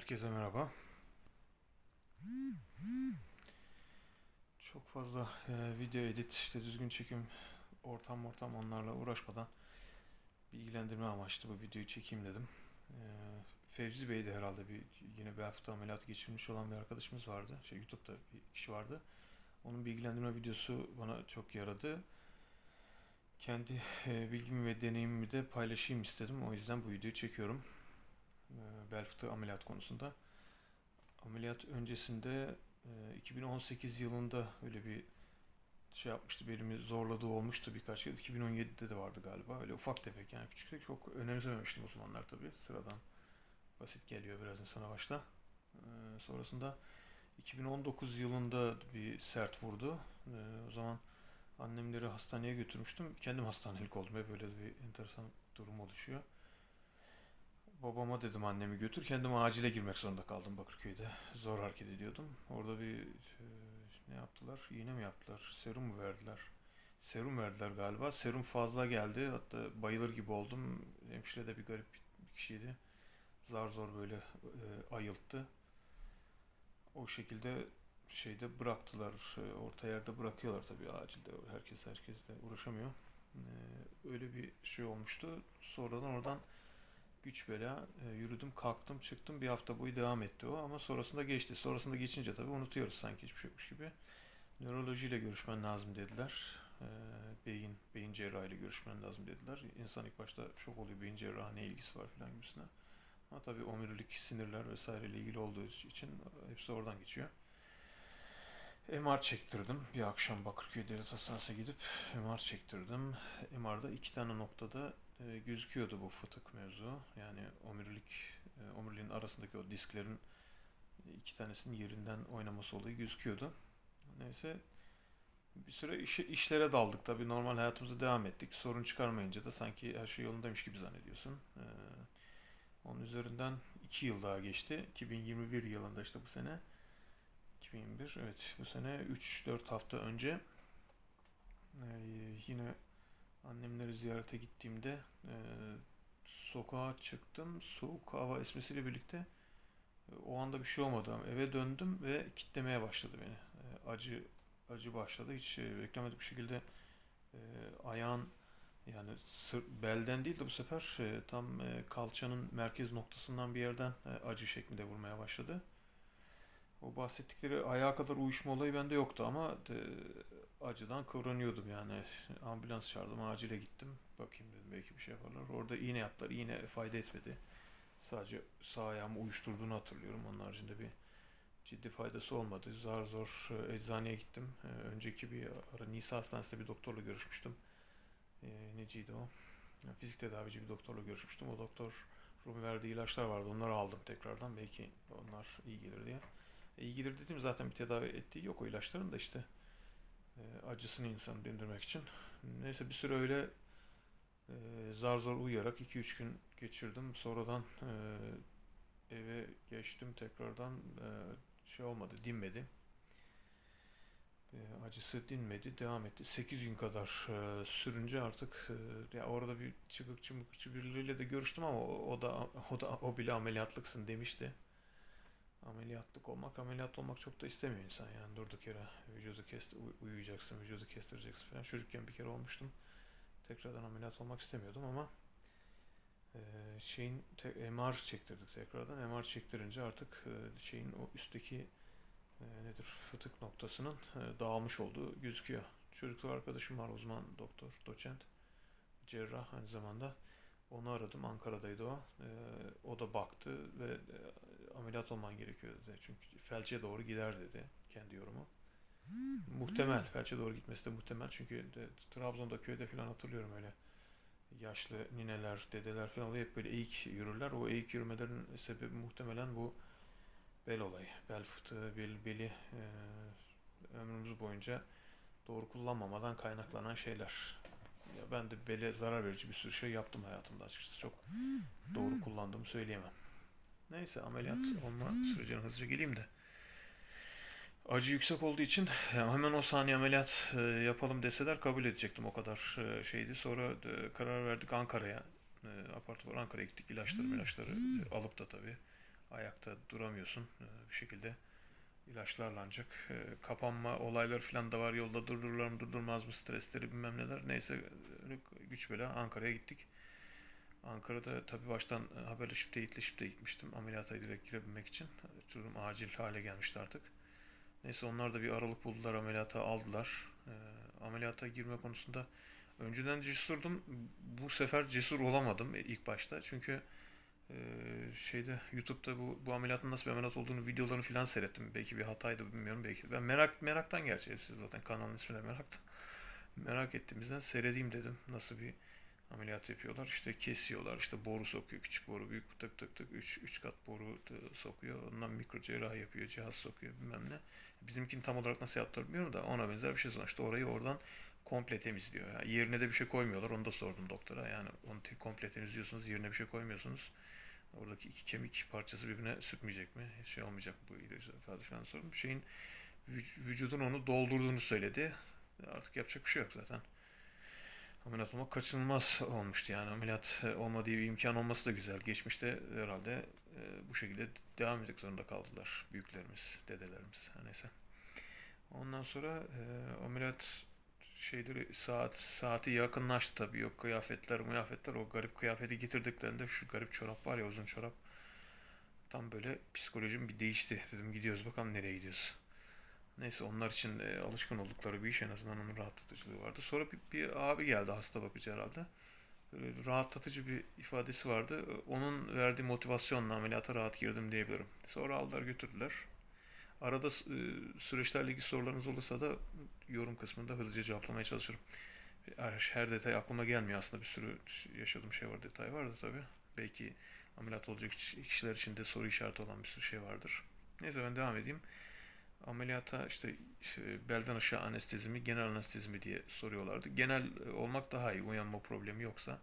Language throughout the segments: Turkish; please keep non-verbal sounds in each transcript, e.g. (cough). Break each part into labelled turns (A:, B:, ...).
A: Herkese merhaba. Çok fazla e, video edit, işte düzgün çekim, ortam ortam onlarla uğraşmadan bilgilendirme amaçlı bu videoyu çekeyim dedim. E, Fevzi Bey de herhalde bir yine bel fıtığı ameliyatı geçirmiş olan bir arkadaşımız vardı. Şey YouTube'da bir kişi vardı. Onun bilgilendirme videosu bana çok yaradı. Kendi e, bilgimi ve deneyimimi de paylaşayım istedim. O yüzden bu videoyu çekiyorum. E, bel fıtığı ameliyat konusunda. Ameliyat öncesinde e, 2018 yılında öyle bir şey yapmıştı. Belimi zorladığı olmuştu birkaç kez. 2017'de de vardı galiba. Öyle ufak tefek yani küçük çok önemsememiştim o zamanlar tabii. Sıradan basit geliyor biraz insana başta. E, sonrasında 2019 yılında bir sert vurdu. E, o zaman annemleri hastaneye götürmüştüm. Kendim hastanelik oldum. Hep böyle bir enteresan durum oluşuyor. Babama dedim annemi götür. Kendim acile girmek zorunda kaldım Bakırköy'de. Zor hareket ediyordum. Orada bir ne yaptılar? İğne mi yaptılar? Serum mu verdiler? Serum verdiler galiba. Serum fazla geldi. Hatta bayılır gibi oldum. Hemşire de bir garip bir kişiydi. Zar zor böyle e, ayılttı. O şekilde şeyde bıraktılar. Orta yerde bırakıyorlar tabii acilde. Herkes herkesle uğraşamıyor. E, öyle bir şey olmuştu. Sonradan oradan güç bela e, yürüdüm, kalktım, çıktım. Bir hafta boyu devam etti o ama sonrasında geçti. Sonrasında geçince tabii unutuyoruz sanki hiçbir şey yokmuş gibi. Nörolojiyle görüşmen lazım dediler. E, beyin, beyin cerrahıyla görüşmen lazım dediler. İnsan ilk başta şok oluyor beyin cerrahı ne ilgisi var filan gibisine. Ama tabii omurilik, sinirler vesaireyle ilgili olduğu için hepsi oradan geçiyor. MR çektirdim. Bir akşam Bakırköy Devlet Hastanesi'ne gidip MR çektirdim. MR'da iki tane noktada e, gözüküyordu bu fıtık mevzu. Yani omurilik, e, omuriliğin arasındaki o disklerin iki tanesinin yerinden oynaması olayı gözüküyordu. Neyse bir süre işe, işlere daldık tabii normal hayatımıza devam ettik. Sorun çıkarmayınca da sanki her şey yolundaymış gibi zannediyorsun. Ee, onun üzerinden iki yıl daha geçti. 2021 yılında işte bu sene 2021 evet bu sene 3-4 hafta önce e, yine annemleri ziyarete gittiğimde e, sokağa çıktım. Soğuk hava esmesiyle birlikte e, o anda bir şey olmadı eve döndüm ve kitlemeye başladı beni. E, acı acı başladı. Hiç e, beklemedik bir şekilde e, ayağın yani sır, belden değil de bu sefer e, tam e, kalçanın merkez noktasından bir yerden e, acı şeklinde vurmaya başladı. O bahsettikleri ayağa kadar uyuşma olayı bende yoktu ama e, acıdan kıvranıyordum yani. Ambulans çağırdım, acile gittim. Bakayım dedim belki bir şey yaparlar. Orada iğne yaptılar. İğne fayda etmedi. Sadece sağ ayağımı uyuşturduğunu hatırlıyorum. Onun haricinde bir ciddi faydası olmadı. Zar zor e, eczaneye gittim. E, önceki bir ara Nisa Hastanesi'nde bir doktorla görüşmüştüm. E, neciydi o? Yani fizik tedavici bir doktorla görüşmüştüm. O doktor Rumi verdiği ilaçlar vardı. Onları aldım tekrardan. Belki onlar iyi gelir diye. E, gelir dediğim zaten bir tedavi ettiği yok o ilaçların da işte e, acısını insan dindirmek için. Neyse bir süre öyle e, zar zor uyuyarak 2-3 gün geçirdim. Sonradan e, eve geçtim tekrardan e, şey olmadı, dinmedi. E, acısı dinmedi, devam etti. 8 gün kadar e, sürünce artık e, ya orada bir çıkıkçı mıkıkçı birileriyle de görüştüm ama o, o da o da o bile ameliyatlıksın demişti. Ameliyatlık olmak, ameliyat olmak çok da istemiyor insan yani durduk yere vücudu kest uyuyacaksın, vücudu kestireceksin falan. Çocukken bir kere olmuştum. Tekrardan ameliyat olmak istemiyordum ama şeyin te- MR çektirdik tekrardan. MR çektirince artık şeyin o üstteki nedir fıtık noktasının dağılmış olduğu gözüküyor. Çocuklu arkadaşım var uzman doktor, doçent, cerrah aynı zamanda. Onu aradım. Ankara'daydı o. Ee, o da baktı ve e, ameliyat olman gerekiyor dedi. Çünkü felçe doğru gider dedi. Kendi yorumu. Muhtemel. Felçe doğru gitmesi de muhtemel. Çünkü de, Trabzon'da köyde falan hatırlıyorum öyle. Yaşlı nineler, dedeler falan oluyor. Hep böyle eğik yürürler. O eğik yürümelerin sebebi muhtemelen bu bel olayı. Bel fıtığı, bel, beli e, ömrümüz boyunca doğru kullanmamadan kaynaklanan şeyler. Ya ben de bele zarar verici bir sürü şey yaptım hayatımda açıkçası. Çok doğru kullandığımı söyleyemem. Neyse ameliyat olma sürecine hızlıca geleyim de. Acı yüksek olduğu için hemen o saniye ameliyat e, yapalım deseler kabul edecektim. O kadar e, şeydi. Sonra e, karar verdik Ankara'ya. Apar topar Ankara'ya gittik. İlaçları ilaçları alıp da tabii. ayakta duramıyorsun. Bir şekilde ilaçlarla ancak e, kapanma olayları falan da var. Yolda durdururlar mı durdurmaz mı stresleri bilmem neler. Neyse öyle güç bela Ankara'ya gittik. Ankara'da tabii baştan e, haberleşip teyitleşip de gitmiştim. Ameliyata direkt girebilmek için. Durum acil hale gelmişti artık. Neyse onlar da bir aralık buldular ameliyata aldılar. E, ameliyata girme konusunda önceden cesurdum. Bu sefer cesur olamadım e, ilk başta. Çünkü e, şeyde YouTube'da bu, bu ameliyatın nasıl bir ameliyat olduğunu videolarını falan seyrettim. Belki bir hataydı bilmiyorum belki. Ben merak meraktan gerçi siz zaten kanalın ismi de meraktan. Merak ettiğimizden seyredeyim dedim. Nasıl bir ameliyat yapıyorlar. İşte kesiyorlar. İşte boru sokuyor. Küçük boru, büyük tık tık tık. 3 3 kat boru sokuyor. Ondan mikro cerrahi yapıyor. Cihaz sokuyor bilmem ne. Bizimkini tam olarak nasıl yaptılar bilmiyorum da ona benzer bir şey sonuçta. Orayı oradan komple temizliyor. Yani yerine de bir şey koymuyorlar. Onu da sordum doktora. Yani onu komple temizliyorsunuz. Yerine bir şey koymuyorsunuz. Oradaki iki kemik parçası birbirine sürtmeyecek mi? Şey olmayacak bu ilacı falan filan sordum. Şeyin vüc- vücudun onu doldurduğunu söyledi. Artık yapacak bir şey yok zaten. Ameliyat olmak kaçınılmaz olmuştu yani ameliyat e, olma diye bir imkan olması da güzel. Geçmişte herhalde e, bu şekilde devam etmek zorunda kaldılar büyüklerimiz, dedelerimiz neyse. Ondan sonra e, ameliyat şeyleri saat saati yakınlaştı tabii yok kıyafetler kıyafetler o garip kıyafeti getirdiklerinde şu garip çorap var ya uzun çorap tam böyle psikolojim bir değişti dedim gidiyoruz bakalım nereye gidiyoruz. Neyse onlar için e, alışkın oldukları bir iş en azından onun rahatlatıcılığı vardı. Sonra bir, bir abi geldi hasta bakıcı herhalde. Böyle rahatlatıcı bir ifadesi vardı. Onun verdiği motivasyonla ameliyata rahat girdim diyebilirim. Sonra aldılar götürdüler. Arada e, süreçlerle ilgili sorularınız olursa da yorum kısmında hızlıca cevaplamaya çalışırım. Her, detay aklıma gelmiyor aslında bir sürü yaşadığım şey var detay vardı tabii. Belki ameliyat olacak kişiler için de soru işareti olan bir sürü şey vardır. Neyse ben devam edeyim. Ameliyata işte e, belden aşağı anestezi mi, genel anestezi mi diye soruyorlardı. Genel e, olmak daha iyi, uyanma problemi yoksa.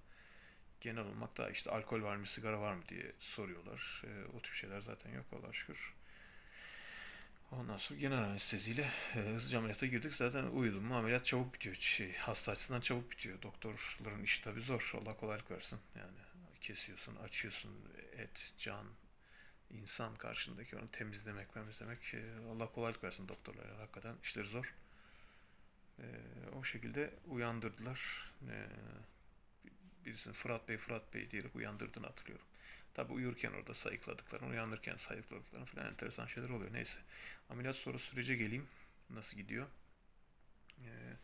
A: Genel olmak daha işte alkol var mı, sigara var mı diye soruyorlar. E, o tip şeyler zaten yok Allah'a şükür. Ondan sonra genel anesteziyle e, hızlıca ameliyata girdik. Zaten uyudum mu ameliyat çabuk bitiyor. Şey, hasta açısından çabuk bitiyor. Doktorların işi tabii zor. Allah kolaylık versin. Yani kesiyorsun, açıyorsun et, can, insan karşındaki onu temizlemek, temizlemek e, Allah kolaylık versin doktorlara. Hakikaten işleri zor. E, o şekilde uyandırdılar. E, birisini Fırat Bey, Fırat Bey diyerek uyandırdığını hatırlıyorum. Tabi uyurken orada sayıkladıklarını, uyanırken sayıkladıklarını falan enteresan şeyler oluyor. Neyse. Ameliyat sonrası sürece geleyim. Nasıl gidiyor? Ee,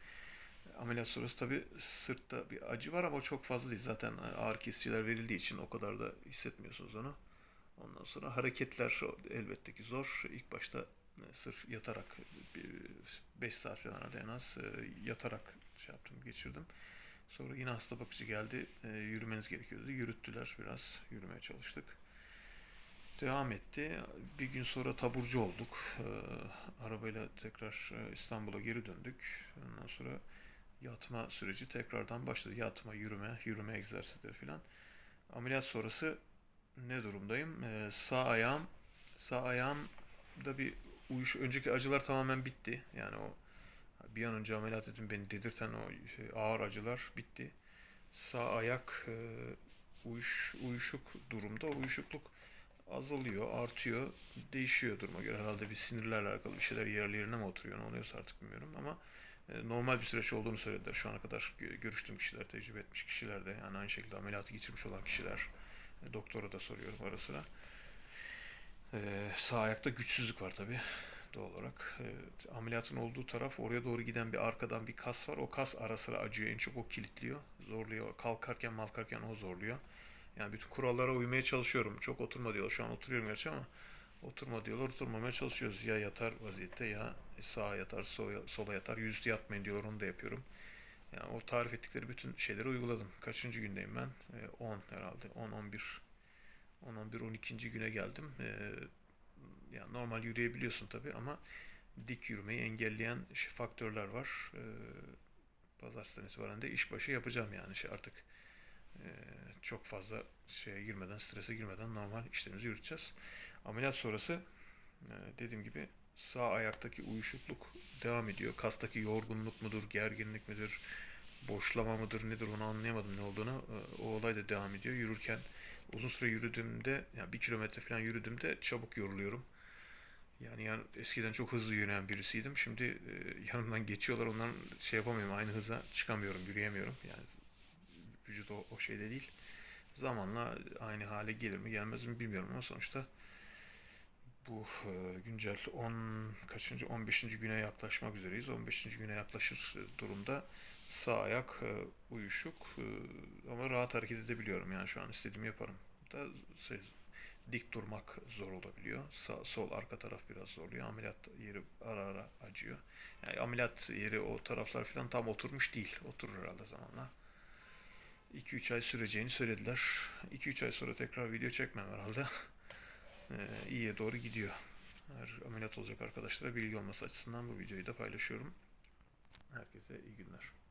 A: ameliyat sonrası tabi sırtta bir acı var ama çok fazla değil. Zaten ağır kesiciler verildiği için o kadar da hissetmiyorsunuz onu. Ondan sonra hareketler elbette ki zor. İlk başta e, sırf yatarak 5 saat falan en az e, yatarak şey yaptım, geçirdim. Sonra yine hasta bakıcı geldi. E, yürümeniz gerekiyordu. Yürüttüler biraz. Yürümeye çalıştık. Devam etti. Bir gün sonra taburcu olduk. E, arabayla tekrar e, İstanbul'a geri döndük. Ondan sonra yatma süreci tekrardan başladı. Yatma, yürüme, yürüme egzersizleri filan. Ameliyat sonrası ne durumdayım? E, sağ ayağım sağ ayağımda bir uyuş önceki acılar tamamen bitti. Yani o bir an önce ameliyat edin beni dedirten o şey, ağır acılar bitti. Sağ ayak e, uyuş, uyuşuk durumda. Uyuşukluk azalıyor, artıyor, değişiyor duruma göre. Herhalde bir sinirlerle alakalı bir şeyler yerli yerine mi oturuyor, ne oluyorsa artık bilmiyorum ama e, normal bir süreç olduğunu söylediler. Şu ana kadar görüştüğüm kişiler, tecrübe etmiş kişiler de yani aynı şekilde ameliyatı geçirmiş olan kişiler. E, doktora da soruyorum ara sıra. E, sağ ayakta güçsüzlük var tabii doğal olarak. E, ameliyatın olduğu taraf oraya doğru giden bir arkadan bir kas var. O kas ara sıra acıyor. En çok o kilitliyor. Zorluyor. Kalkarken malkarken o zorluyor. Yani bütün kurallara uymaya çalışıyorum. Çok oturma diyorlar. Şu an oturuyorum gerçi ama oturma diyorlar. Oturmamaya çalışıyoruz. Ya yatar vaziyette ya sağa yatar, sola, yatar. Yüzüstü yatmayın diyorlar. Onu da yapıyorum. Yani o tarif ettikleri bütün şeyleri uyguladım. Kaçıncı gündeyim ben? 10 e, herhalde. 10, 11, 10, 11, 12. güne geldim. E, yani normal yürüyebiliyorsun tabi ama dik yürümeyi engelleyen faktörler var. Ee, pazartesinden itibaren de işbaşı yapacağım yani şey artık e, çok fazla şeye girmeden, strese girmeden normal işlerimizi yürüteceğiz. Ameliyat sonrası e, dediğim gibi sağ ayaktaki uyuşukluk devam ediyor. Kastaki yorgunluk mudur, gerginlik midir, boşlama mıdır nedir onu anlayamadım ne olduğunu. E, o olay da devam ediyor. Yürürken uzun süre yürüdüğümde, yani bir kilometre falan yürüdüğümde çabuk yoruluyorum. Yani, yani eskiden çok hızlı yürüyen birisiydim. Şimdi e, yanımdan geçiyorlar, ondan şey yapamıyorum, aynı hıza çıkamıyorum, yürüyemiyorum. Yani vücut o, o şeyde değil. Zamanla aynı hale gelir mi gelmez mi bilmiyorum ama sonuçta bu e, güncel 10 kaçıncı 15. güne yaklaşmak üzereyiz. 15. güne yaklaşır durumda sağ ayak e, uyuşuk e, ama rahat hareket edebiliyorum. Yani şu an istediğimi yaparım. Da şey, dik durmak zor olabiliyor. Sağ, sol arka taraf biraz zorluyor. Ameliyat yeri ara ara acıyor. Yani ameliyat yeri o taraflar falan tam oturmuş değil. Oturur herhalde zamanla. 2-3 ay süreceğini söylediler. 2-3 ay sonra tekrar video çekmem herhalde. (laughs) Ee, iyiye doğru gidiyor. Her ameliyat olacak arkadaşlara bilgi olması açısından bu videoyu da paylaşıyorum. Herkese iyi günler.